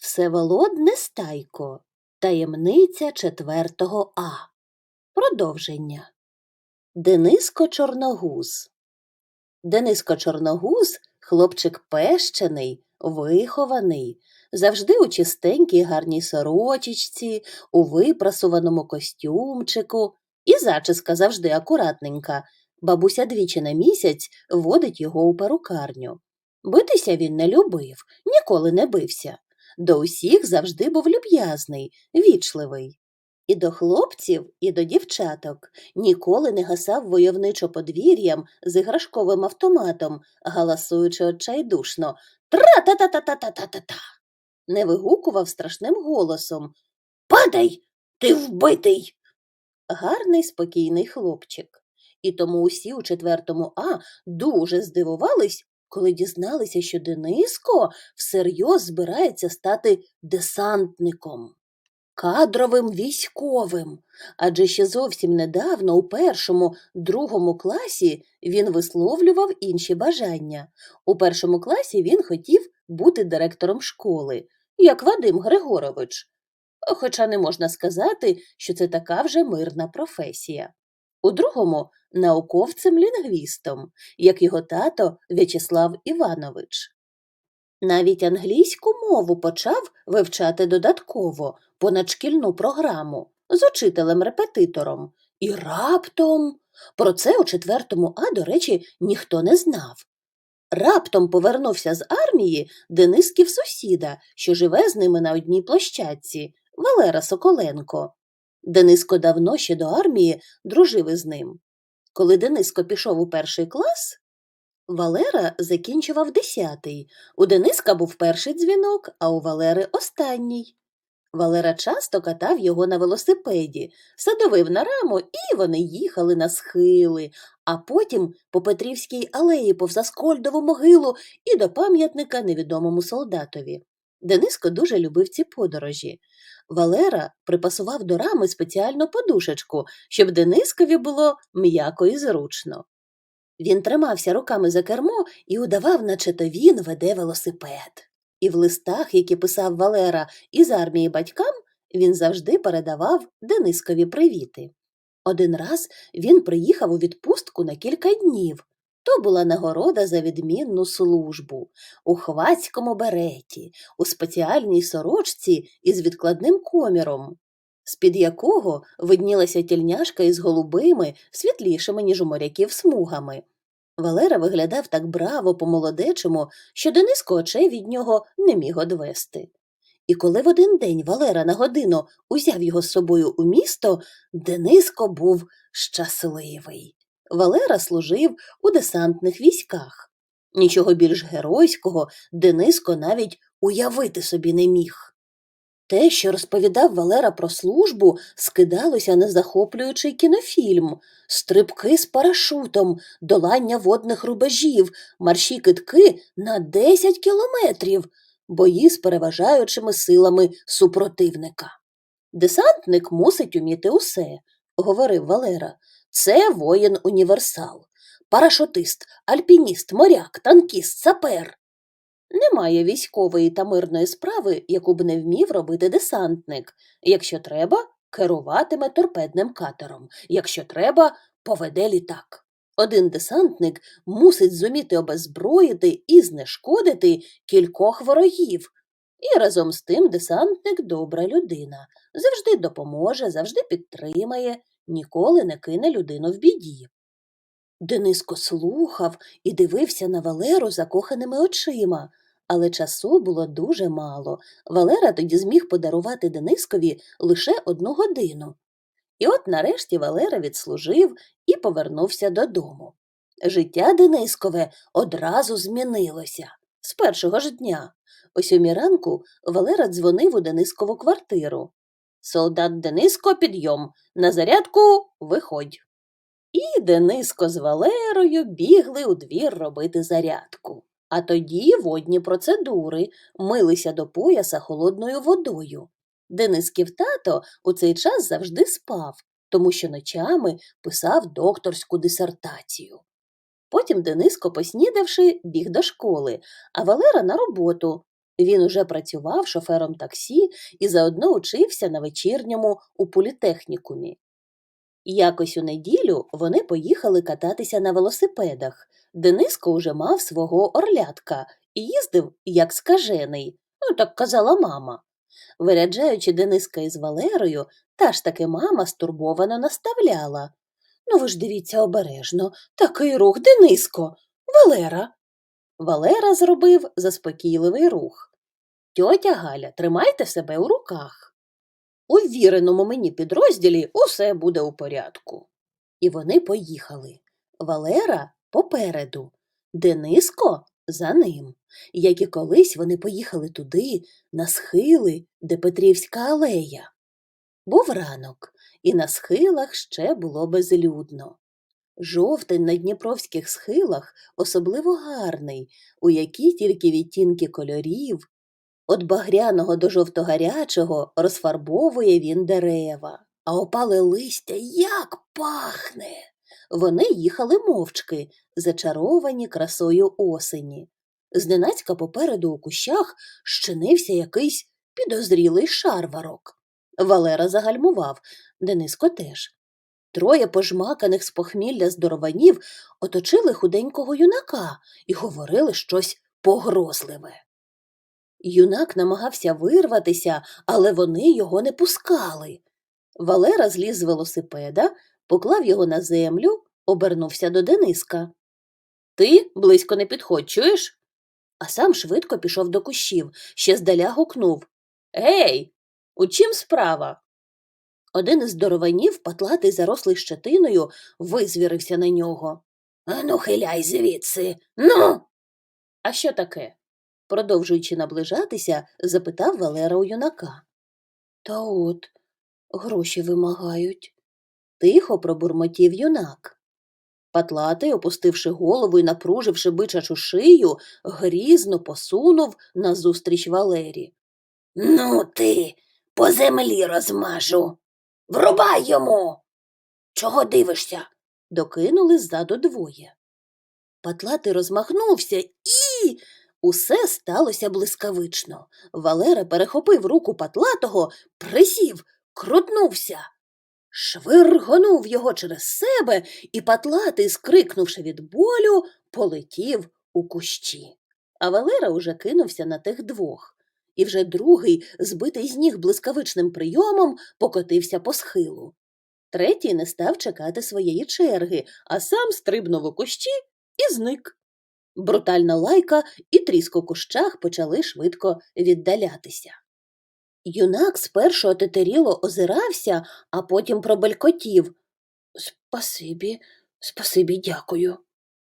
Всеволод Нестайко. Таємниця четвертого А. Продовження. Дениско Чорногуз. Дениско Чорногуз хлопчик пещений, вихований, завжди у чистенькій гарній сорочечці, у випрасуваному костюмчику, і зачіска завжди акуратненька. Бабуся двічі на місяць водить його у перукарню. Битися він не любив, ніколи не бився. До усіх завжди був люб'язний, вічливий. І до хлопців, і до дівчаток ніколи не гасав войовничо подвір'ям з іграшковим автоматом, галасуючи отчайдушно Тра-та-та-та-та-та-та-та. Не вигукував страшним голосом Падай, ти вбитий. Гарний спокійний хлопчик. І тому усі у четвертому А дуже здивувались, коли дізналися, що Дениско всерйоз збирається стати десантником, кадровим військовим. Адже ще зовсім недавно у першому, другому класі він висловлював інші бажання. У першому класі він хотів бути директором школи, як Вадим Григорович. Хоча не можна сказати, що це така вже мирна професія. У другому науковцем-лінгвістом, як його тато В'ячеслав Іванович. Навіть англійську мову почав вивчати додатково понад шкільну програму з учителем-репетитором. І раптом про це у четвертому А, до речі, ніхто не знав. Раптом повернувся з армії Денисків сусіда, що живе з ними на одній площадці, Валера Соколенко. Дениско давно ще до армії дружив із ним. Коли Дениско пішов у перший клас, Валера закінчував десятий. У Дениска був перший дзвінок, а у Валери останній. Валера часто катав його на велосипеді, садовив на раму, і вони їхали на схили, а потім по Петрівській алеї повз Аскольдову могилу і до пам'ятника невідомому солдатові. Дениско дуже любив ці подорожі. Валера припасував до рами спеціальну подушечку, щоб Денискові було м'яко і зручно. Він тримався руками за кермо і удавав, наче то він веде велосипед. І в листах, які писав Валера із армії батькам, він завжди передавав Денискові привіти. Один раз він приїхав у відпустку на кілька днів. То була нагорода за відмінну службу у хвацькому береті, у спеціальній сорочці із відкладним коміром, з-під якого виднілася тільняшка із голубими, світлішими, ніж у моряків, смугами. Валера виглядав так браво по-молодечому, що Дениско очей від нього не міг одвести. І коли в один день Валера на годину узяв його з собою у місто, Дениско був щасливий. Валера служив у десантних військах. Нічого більш геройського Дениско навіть уявити собі не міг. Те, що розповідав Валера про службу, скидалося на захоплюючий кінофільм, стрибки з парашутом, долання водних рубежів, марші китки на 10 кілометрів, бої з переважаючими силами супротивника. Десантник мусить уміти усе, говорив Валера. Це воїн універсал, парашутист, альпініст, моряк, танкіст, сапер. Немає військової та мирної справи, яку б не вмів робити десантник. Якщо треба, керуватиме торпедним катером, якщо треба, поведе літак. Один десантник мусить зуміти обезброїти і знешкодити кількох ворогів. І разом з тим десантник добра людина, завжди допоможе, завжди підтримає, ніколи не кине людину в біді. Дениско слухав і дивився на Валеру закоханими очима, але часу було дуже мало. Валера тоді зміг подарувати Денискові лише одну годину. І от нарешті Валера відслужив і повернувся додому. Життя Денискове одразу змінилося з першого ж дня. О сьомій ранку Валера дзвонив у Денискову квартиру. Солдат Дениско, підйом, на зарядку виходь. І Дениско з Валерою бігли у двір робити зарядку. А тоді водні процедури милися до пояса холодною водою. Денисків тато у цей час завжди спав, тому що ночами писав докторську дисертацію. Потім Дениско, поснідавши, біг до школи, а Валера на роботу. Він уже працював шофером таксі і заодно учився на вечірньому у політехнікумі. Якось у неділю вони поїхали кататися на велосипедах. Дениско уже мав свого орлятка і їздив як скажений, ну так казала мама. Виряджаючи Дениска із Валерою, та ж таки мама стурбовано наставляла. Ну ви ж дивіться обережно, такий рух, Дениско, Валера. Валера зробив заспокійливий рух. Тьотя Галя, тримайте себе у руках. У віреному мені підрозділі усе буде у порядку. І вони поїхали. Валера попереду, Дениско за ним. Як і колись вони поїхали туди, на схили, де Петрівська алея. Був ранок, і на схилах ще було безлюдно. Жовтень на дніпровських схилах особливо гарний, у які тільки відтінки кольорів, От багряного до жовтогарячого розфарбовує він дерева, а опале листя як пахне. Вони їхали мовчки, зачаровані красою осені. Зненацька попереду у кущах щинився якийсь підозрілий шарварок. Валера загальмував, Дениско теж. Троє пожмаканих з похмілля здорованів оточили худенького юнака і говорили щось погрозливе. Юнак намагався вирватися, але вони його не пускали. Валера зліз з велосипеда, поклав його на землю, обернувся до Дениска. Ти близько не підходь, чуєш? А сам швидко пішов до кущів, ще здаля гукнув Гей, у чим справа? Один із здорованів, патлатий зарослий щетиною, визвірився на нього. Ану, хиляй звідси. Ну. А що таке? Продовжуючи наближатися, запитав Валера у юнака. Та от, гроші вимагають, тихо пробурмотів юнак. Патлатий, опустивши голову і напруживши бичачу шию, грізно посунув назустріч Валері. Ну ти, по землі розмажу. Врубай йому. Чого дивишся? докинули ззаду двоє. Патлатий розмахнувся і. Усе сталося блискавично. Валера перехопив руку патлатого, присів, крутнувся. Швиргонув його через себе, і патлатий, скрикнувши від болю, полетів у кущі. А Валера уже кинувся на тих двох. І вже другий, збитий з ніг блискавичним прийомом, покотився по схилу. Третій не став чекати своєї черги, а сам стрибнув у кущі і зник. Брутальна лайка і тріск у кущах почали швидко віддалятися. Юнак спершу отетеріло озирався, а потім пробелькотів. Спасибі, спасибі, дякую.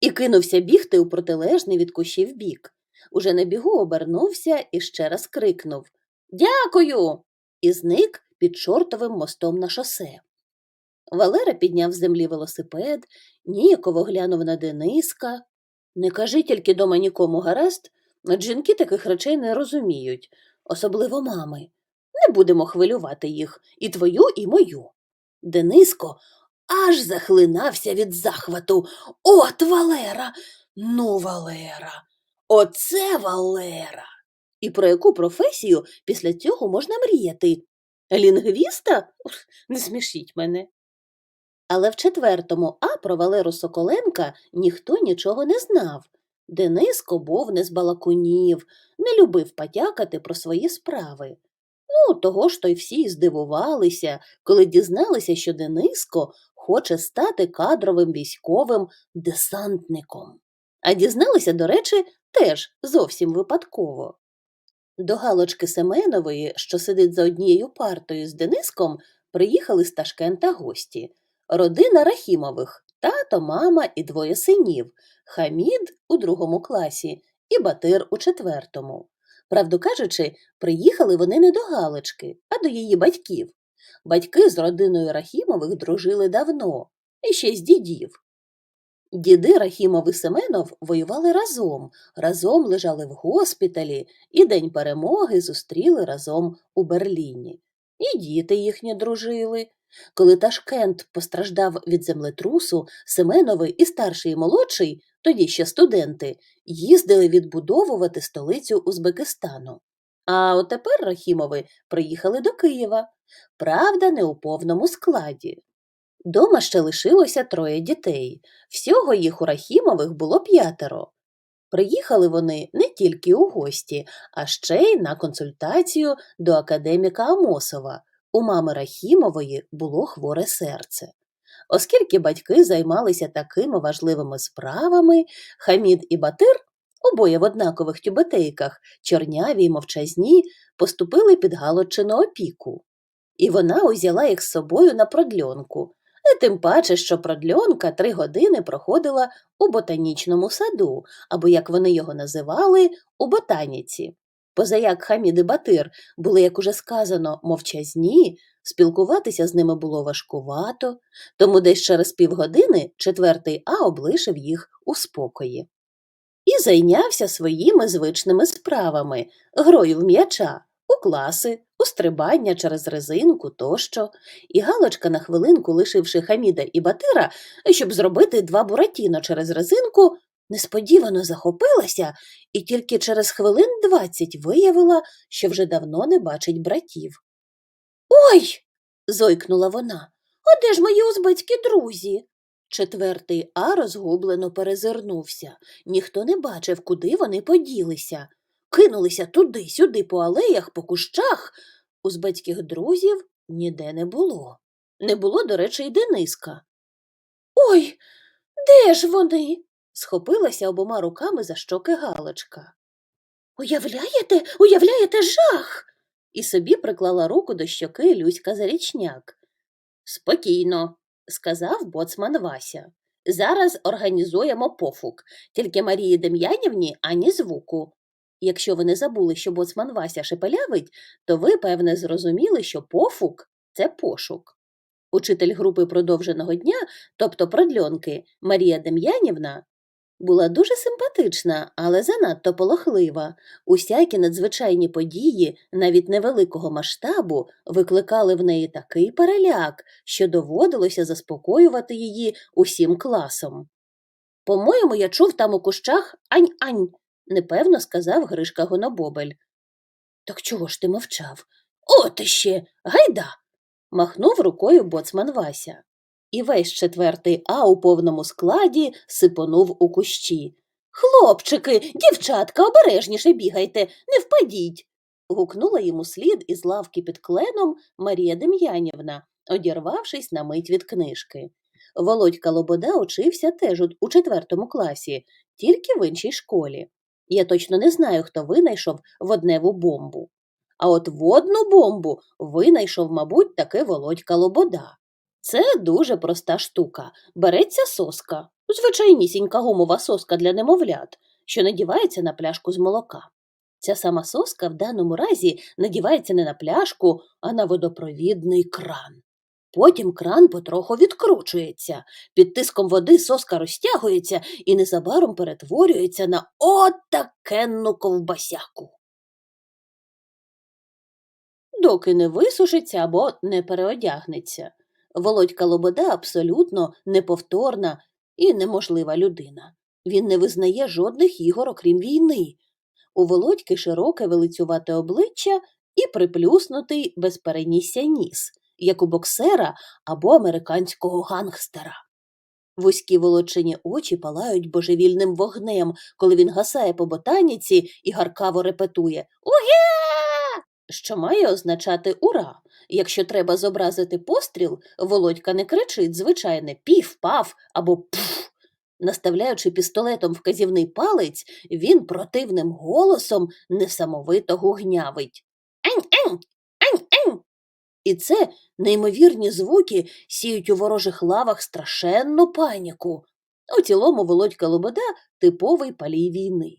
І кинувся бігти у протилежний від кущів бік. Уже на бігу обернувся і ще раз крикнув Дякую. і зник під чортовим мостом на шосе. Валера підняв з землі велосипед, ніяково глянув на Дениска. Не кажи тільки дома нікому гаразд, жінки таких речей не розуміють, особливо мами. Не будемо хвилювати їх і твою, і мою. Дениско аж захлинався від захвату. От Валера, ну, Валера, оце Валера. І про яку професію після цього можна мріяти? Лінгвіста? Не смішіть мене. Але в четвертому А про Валеру Соколенка ніхто нічого не знав. Дениско був не з балакунів, не любив потякати про свої справи. Ну, того ж то й всі здивувалися, коли дізналися, що Дениско хоче стати кадровим військовим десантником. А дізналися, до речі, теж зовсім випадково. До Галочки Семенової, що сидить за однією партою з Дениском, приїхали з Ташкента гості. Родина Рахімових тато, мама і двоє синів, Хамід у другому класі і Батир у четвертому. Правду кажучи, приїхали вони не до Галочки, а до її батьків. Батьки з родиною Рахімових дружили давно, і ще з дідів. Діди Рахімов і Семенов воювали разом, разом лежали в госпіталі і День перемоги зустріли разом у Берліні. І діти їхні дружили. Коли Ташкент постраждав від землетрусу, Семенови і старший і молодший тоді ще студенти, їздили відбудовувати столицю Узбекистану. А от тепер Рахімови приїхали до Києва, правда, не у повному складі. Дома ще лишилося троє дітей. Всього їх у Рахімових було п'ятеро. Приїхали вони не тільки у гості, а ще й на консультацію до академіка Амосова. У мами Рахімової було хворе серце. Оскільки батьки займалися такими важливими справами, Хамід і Батир, обоє в однакових тюбетейках, чорняві й мовчазні, поступили під Галочину опіку. І вона узяла їх з собою на продльонку, і тим паче, що продльонка три години проходила у ботанічному саду, або, як вони його називали, у ботаніці. Позаяк Хамід і Батир були, як уже сказано, мовчазні, спілкуватися з ними було важкувато, тому десь через півгодини четвертий А облишив їх у спокої. І зайнявся своїми звичними справами грою в м'яча, у класи, у стрибання через резинку тощо, і Галочка, на хвилинку, лишивши Хаміда і Батира, щоб зробити два буратіно через резинку, несподівано захопилася і тільки через хвилин двадцять виявила, що вже давно не бачить братів. Ой. зойкнула вона. А де ж мої узбецькі друзі? Четвертий А розгублено перезирнувся. Ніхто не бачив, куди вони поділися. Кинулися туди-сюди по алеях, по кущах. Узбецьких друзів ніде не було. Не було, до речі, й Дениска. Ой, де ж вони? Схопилася обома руками за щоки Галочка. Уявляєте, уявляєте жах? І собі приклала руку до щоки Люська Зарічняк. Спокійно, сказав боцман Вася. Зараз організуємо пофук, тільки Марії Дем'янівні ані звуку. Якщо ви не забули, що боцман Вася шепелявить, то ви, певне, зрозуміли, що пофук це пошук. Учитель групи продовженого дня, тобто продльонки, Марія Дем'янівна, була дуже симпатична, але занадто полохлива. Усякі надзвичайні події, навіть невеликого масштабу, викликали в неї такий переляк, що доводилося заспокоювати її усім класом. По-моєму, я чув там у кущах ань-ань, непевно сказав Гришка Гонобобель. Так чого ж ти мовчав? От іще, гайда. махнув рукою боцман Вася. І весь четвертий А у повному складі сипонув у кущі. Хлопчики, дівчатка, обережніше бігайте, не впадіть. гукнула йому слід із лавки під кленом Марія Дем'янівна, одірвавшись на мить від книжки. Володька Лобода учився теж у- четвертому класі, тільки в іншій школі. Я точно не знаю, хто винайшов водневу бомбу. А от водну бомбу винайшов, мабуть, таки Володька Лобода. Це дуже проста штука. Береться соска, звичайнісінька гумова соска для немовлят, що надівається на пляшку з молока. Ця сама соска в даному разі надівається не на пляшку, а на водопровідний кран. Потім кран потроху відкручується, під тиском води соска розтягується і незабаром перетворюється на отакенну ковбасяку. Доки не висушиться або не переодягнеться. Володька Лобода абсолютно неповторна і неможлива людина. Він не визнає жодних ігор, окрім війни. У Володьки широке велицювате обличчя і приплюснутий без перенісся ніс, як у боксера або американського гангстера. Вузькі волочені очі палають божевільним вогнем, коли він гасає по ботаніці і гаркаво репетує Уге! Що має означати ура. Якщо треба зобразити постріл, Володька не кричить звичайне пів-пав або пф. Наставляючи пістолетом вказівний палець, він противним голосом несамовито гугнявить. Ень-ень! Ень-ень! І це неймовірні звуки сіють у ворожих лавах страшенну паніку. У цілому Володька Лобода типовий палій війни.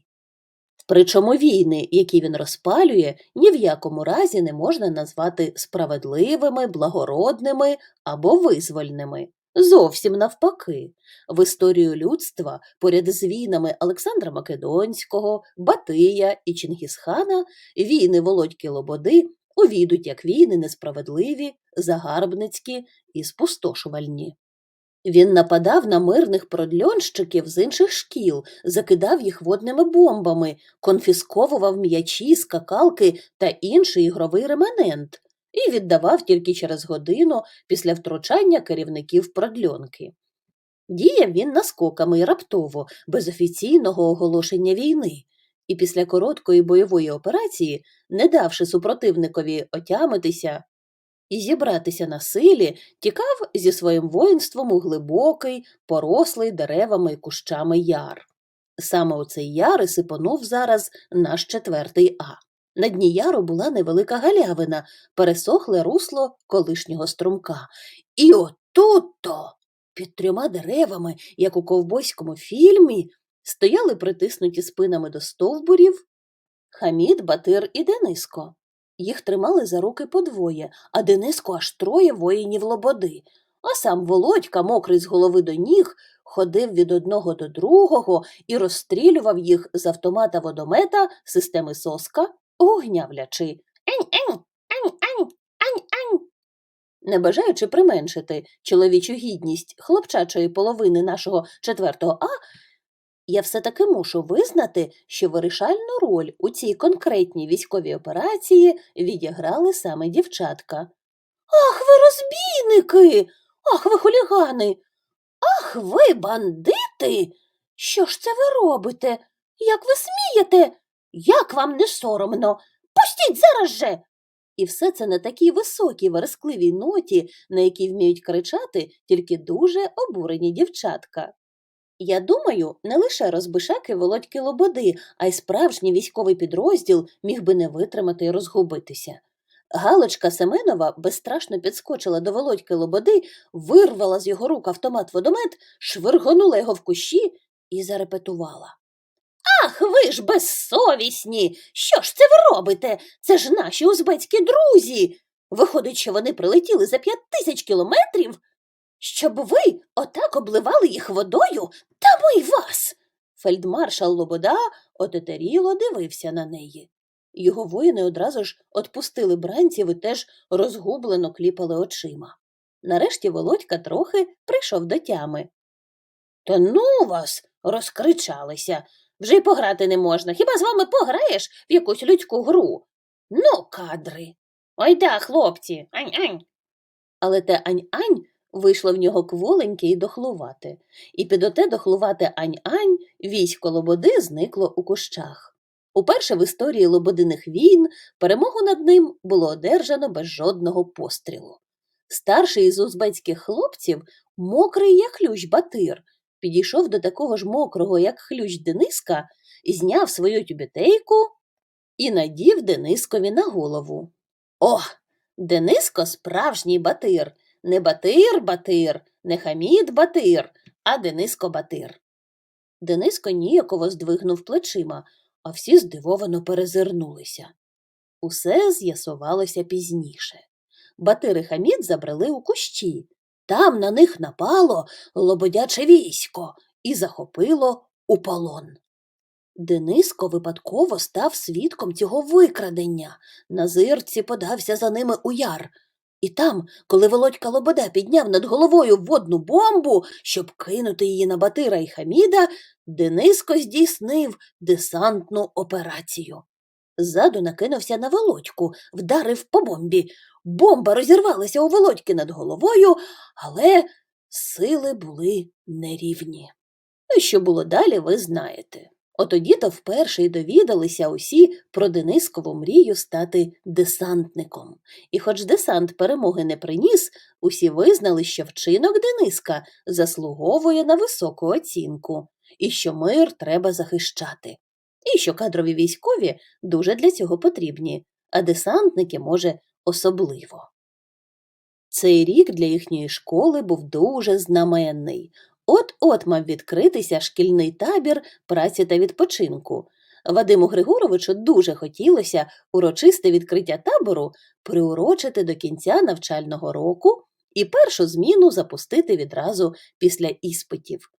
Причому війни, які він розпалює, ні в якому разі не можна назвати справедливими, благородними або визвольними. Зовсім навпаки, в історію людства поряд з війнами Олександра Македонського, Батия і Чингісхана війни Володьки Лободи увійдуть як війни несправедливі, загарбницькі і спустошувальні. Він нападав на мирних продльонщиків з інших шкіл, закидав їх водними бомбами, конфісковував м'ячі, скакалки та інший ігровий реманент і віддавав тільки через годину після втручання керівників продльонки. Діяв він наскоками і раптово, без офіційного оголошення війни, і після короткої бойової операції, не давши супротивникові отямитися і зібратися на силі, тікав зі своїм воїнством у глибокий, порослий деревами і кущами яр. Саме у цей яр і сипонув зараз наш четвертий А. На дні яру була невелика галявина, пересохле русло колишнього струмка. І отут-то, під трьома деревами, як у ковбойському фільмі, стояли притиснуті спинами до стовбурів Хамід, Батир і Дениско. Їх тримали за руки подвоє, а Дениско аж троє воїнів лободи. А сам Володька, мокрий з голови до ніг, ходив від одного до другого і розстрілював їх з автомата водомета системи соска, огнявлячи «Ень-ень! Ень-ень! Ень-ень!» Не бажаючи применшити чоловічу гідність хлопчачої половини нашого четвертого А, я все-таки мушу визнати, що вирішальну роль у цій конкретній військовій операції відіграли саме дівчатка. Ах, ви розбійники! Ах, ви хулігани! Ах, ви бандити! Що ж це ви робите? Як ви смієте? Як вам не соромно? Пустіть зараз же! І все це на такій високій верескливій ноті, на якій вміють кричати тільки дуже обурені дівчатка. Я думаю, не лише розбишаки Володьки Лободи, а й справжній військовий підрозділ міг би не витримати і розгубитися. Галочка Семенова безстрашно підскочила до Володьки Лободи, вирвала з його рук автомат-водомет, швиргонула його в кущі і зарепетувала. Ах, ви ж безсовісні! Що ж це ви робите? Це ж наші узбецькі друзі. Виходить, що вони прилетіли за п'ять тисяч кілометрів? Щоб ви отак обливали їх водою, та ми вас. Фельдмаршал Лобода отетеріло дивився на неї. Його воїни одразу ж отпустили бранців і теж розгублено кліпали очима. Нарешті Володька трохи прийшов до тями. Та ну вас, розкричалися. Вже й пограти не можна. Хіба з вами пограєш в якусь людську гру? Ну, кадри. Ой да, хлопці, ань-ань. Але те ань-ань вийшло в нього кволеньке і дохлувате, і під оте дохлувате ань-ань військо Лободи зникло у кущах. Уперше в історії Лободиних війн перемогу над ним було одержано без жодного пострілу. Старший із узбецьких хлопців, мокрий як хлющ Батир, підійшов до такого ж мокрого, як хлющ Дениска, зняв свою тюбітейку і надів Денискові на голову. О, Дениско справжній батир, не батир батир, не хамід батир, а Дениско батир. Дениско ніяково здвигнув плечима, а всі здивовано перезирнулися. Усе з'ясувалося пізніше. Батир і хамід забрели у кущі. Там на них напало лободяче військо і захопило у полон. Дениско випадково став свідком цього викрадення. На зирці подався за ними у яр. І там, коли Володька Лобода підняв над головою водну бомбу, щоб кинути її на Батира і Хаміда, Дениско здійснив десантну операцію. Ззаду накинувся на Володьку, вдарив по бомбі. Бомба розірвалася у Володьки над головою, але сили були нерівні. І що було далі, ви знаєте. Отоді то вперше й довідалися усі про Денискову мрію стати десантником. І хоч десант перемоги не приніс, усі визнали, що вчинок Дениска заслуговує на високу оцінку, і що мир треба захищати, і що кадрові військові дуже для цього потрібні, а десантники, може, особливо. Цей рік для їхньої школи був дуже знаменний. От-от мав відкритися шкільний табір праці та відпочинку. Вадиму Григоровичу дуже хотілося урочисте відкриття табору приурочити до кінця навчального року і першу зміну запустити відразу після іспитів.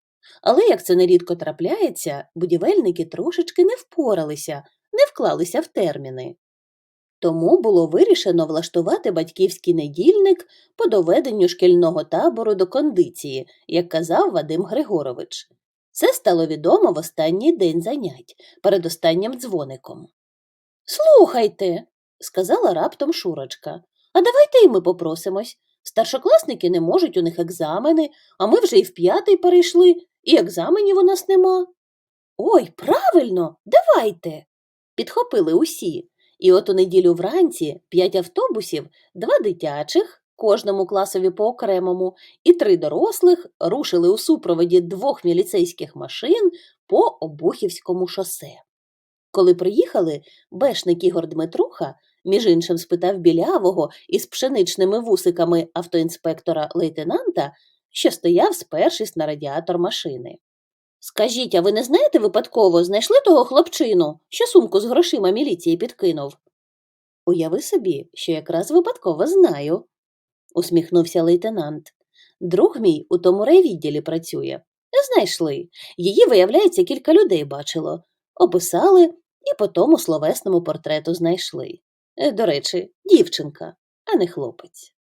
Але, як це нерідко трапляється, будівельники трошечки не впоралися, не вклалися в терміни. Тому було вирішено влаштувати батьківський недільник по доведенню шкільного табору до кондиції, як казав Вадим Григорович. Це стало відомо в останній день занять, перед останнім дзвоником. Слухайте, сказала раптом Шурочка, а давайте і ми попросимось. Старшокласники не можуть, у них екзамени, а ми вже і в п'ятий перейшли, і екзаменів у нас нема. Ой, правильно, давайте. Підхопили усі. І от у неділю вранці п'ять автобусів, два дитячих, кожному класові по окремому, і три дорослих рушили у супроводі двох міліцейських машин по Обухівському шосе. Коли приїхали, бешник Ігор Дмитруха, між іншим спитав білявого із пшеничними вусиками автоінспектора лейтенанта, що стояв, спершись на радіатор машини. Скажіть, а ви не знаєте випадково, знайшли того хлопчину, що сумку з грошима міліції підкинув? Уяви собі, що якраз випадково знаю, усміхнувся лейтенант. Друг мій у тому райвідділі працює. Знайшли. Її, виявляється, кілька людей бачило. Описали і по тому словесному портрету знайшли. Е, До речі, дівчинка, а не хлопець.